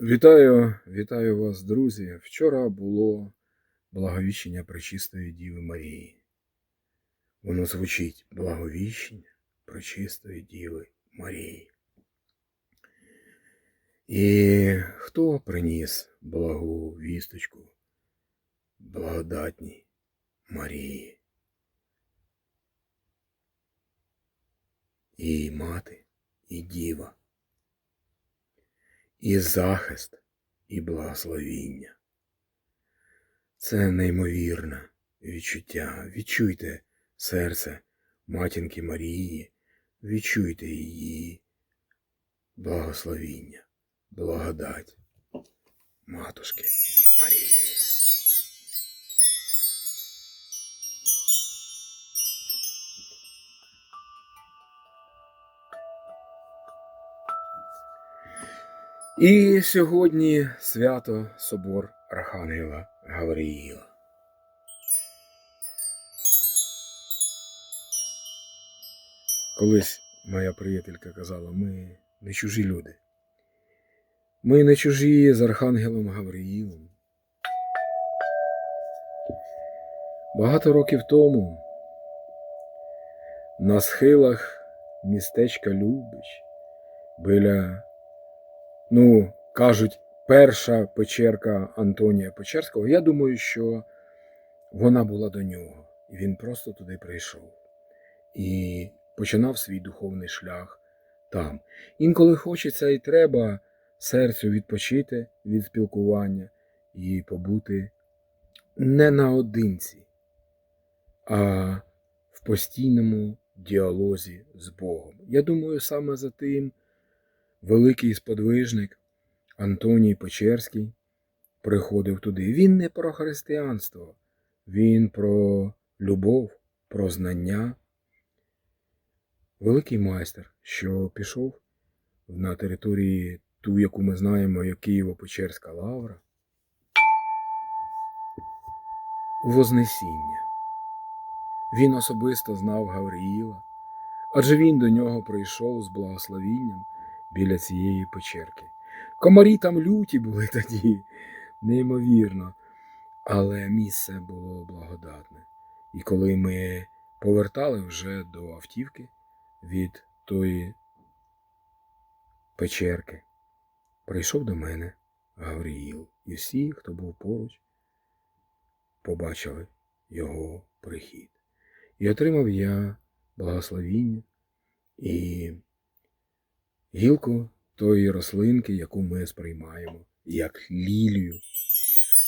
Вітаю, вітаю вас, друзі. Вчора було благовіщення Пречистої Діви Марії. Воно звучить благовіщення Пречистої Діви Марії. І хто приніс благу вісточку благодатній Марії? І мати, і діва і захист, і благословіння. Це неймовірне відчуття. Відчуйте серце матінки Марії, відчуйте її благословіння, благодать матушки Марії. І сьогодні свято Собор Архангела Гавриїла. Колись моя приятелька казала, ми не чужі люди. Ми не чужі з Архангелом Гавриїлом. Багато років тому на схилах містечка Любич біля ну, кажуть, перша печерка Антонія Печерського, я думаю, що вона була до нього. І він просто туди прийшов і починав свій духовний шлях там. Інколи хочеться і треба серцю відпочити від спілкування і побути не наодинці, а в постійному діалозі з Богом. Я думаю, саме за тим великий сподвижник Антоній Печерський приходив туди. Він не про християнство, він про любов, про знання. Великий майстер, що пішов на території ту, яку ми знаємо, як Києво-Печерська лавра, у Вознесіння. Він особисто знав Гавриїла, адже він до нього прийшов з благословінням біля цієї печерки. Комарі там люті були тоді, неймовірно, але місце було благодатне. І коли ми повертали вже до автівки від тої печерки, прийшов до мене Гавріїл, і всі, хто був поруч, побачили його прихід. І отримав я благословіння і гілку тої рослинки, яку ми сприймаємо, як лілію.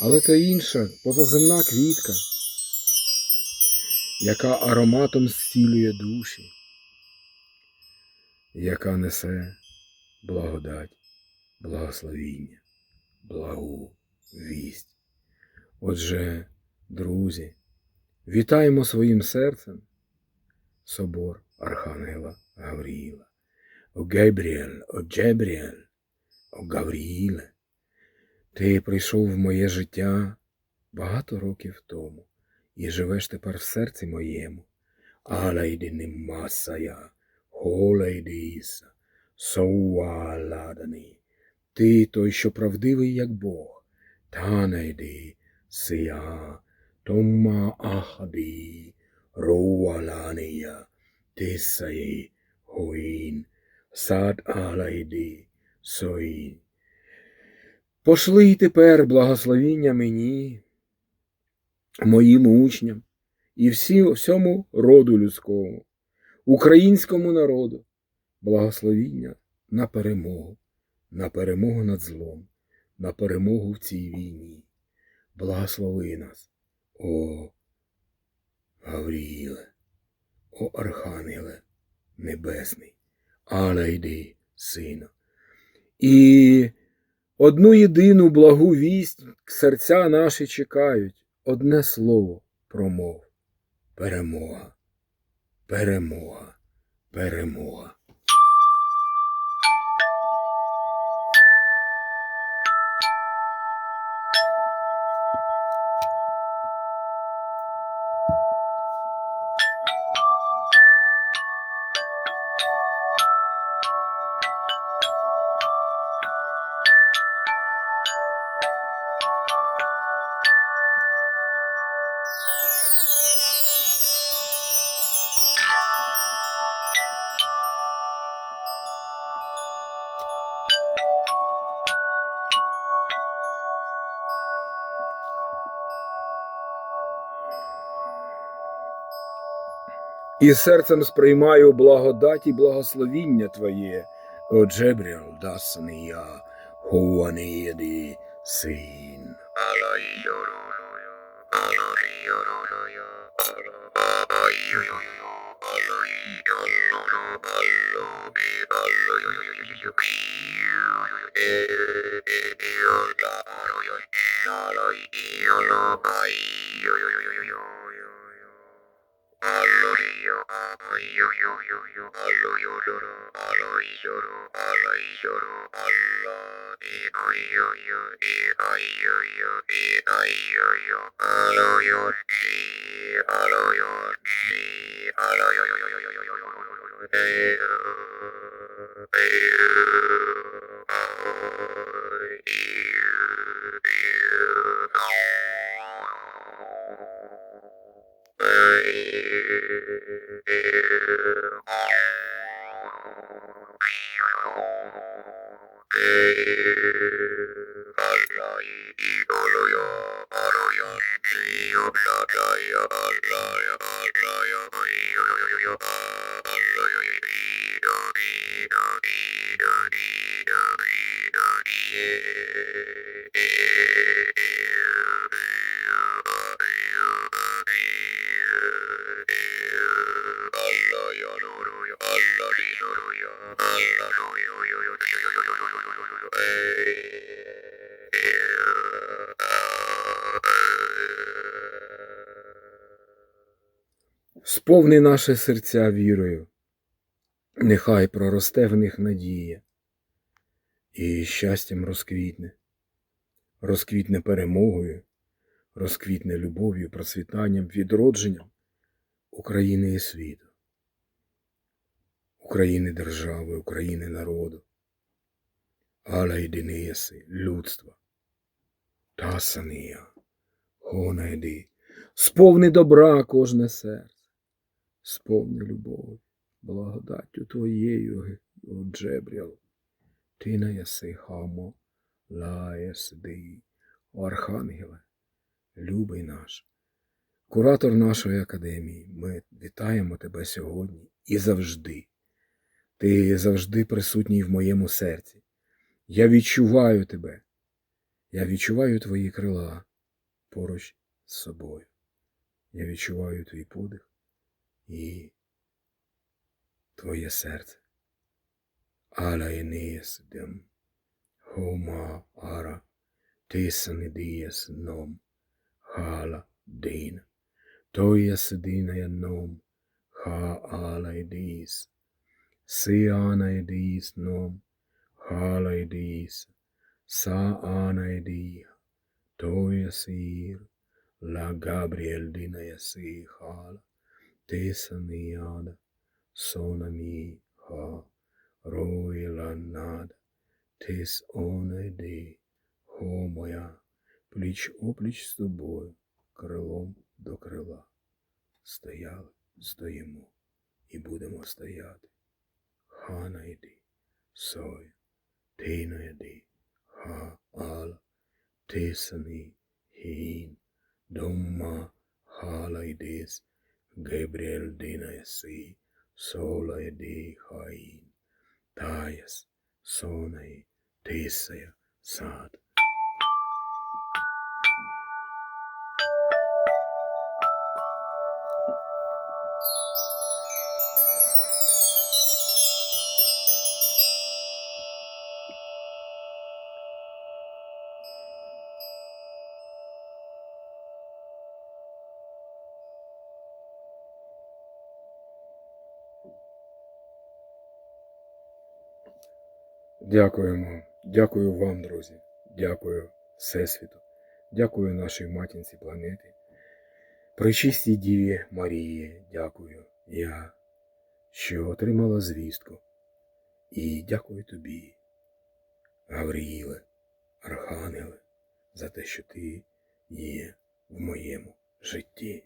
Але це інша позаземна квітка, яка ароматом зцілює душі, яка несе благодать, благословіння, благу вість. Отже, друзі, вітаємо своїм серцем собор Архангела Гавріїла. О Гебріель, о Джебріель, о Гавріїле, ти прийшов в моє життя багато років тому і живеш тепер в серці моєму. Алейди немасая, холейдіса, соуаладані. Ти той, що правдивий, як Бог, танейди, сия, тома ахаді, роуаланія, тисаї, гоїн, сад алайди, сої. Пошли й тепер благословіння мені, моїм учням і всі, всьому роду людському, українському народу, благословіння на перемогу, на перемогу над злом, на перемогу в цій війні. Благослови нас, о Гавріїле, о Архангеле Небесний. Але йди, сину. І одну єдину благу вість серця наші чекають, одне слово промов. Перемога, перемога, перемога. І серцем сприймаю благодать і благословіння Твоє. О Джебріл, дасний я, Hey, син. Сповни наше серця вірою, нехай проросте в них надія, і щастям розквітне, розквітне перемогою, розквітне любов'ю, процвітанням, відродженням України і світу, України держави, України народу, але єдине єси людства. Та санія, йди, сповни добра кожне серце сповни любов, благодаттю Твоєю, о Джебріл, ти не єси хамо, ла єсди, о Архангеле, любий наш, куратор нашої академії, ми вітаємо тебе сьогодні і завжди. Ти завжди присутній в моєму серці. Я відчуваю тебе. Я відчуваю твої крила поруч з собою. Я відчуваю твій подих E, i twoje serce. Ale Aeneas dem homa ara tisanidies nom hala din. Tojas dinaja nom ha alaidis. E Sianaidis e nom halaidis. Sa anaidia. Tojas ir la Gabriel dinaja si hala. Сонами ха, роїла нада, тес онеди, хо моя, пліч опліч з тобою, крилом до крила. Стояли, стоїмо і будемо стояти. Хана йди, соя, тина йди, ха ала, тесани, хін, дома, хала йдес, Gabriel dinayasi, sola di hain, tajas sonai, tisaja sad. Дякуємо. Дякую вам, друзі. Дякую Всесвіту. Дякую нашій матінці планети. Пречистій Діві Марії, дякую я, що отримала звістку. І дякую тобі, Гавриїле, Архангеле, за те, що ти є в моєму житті.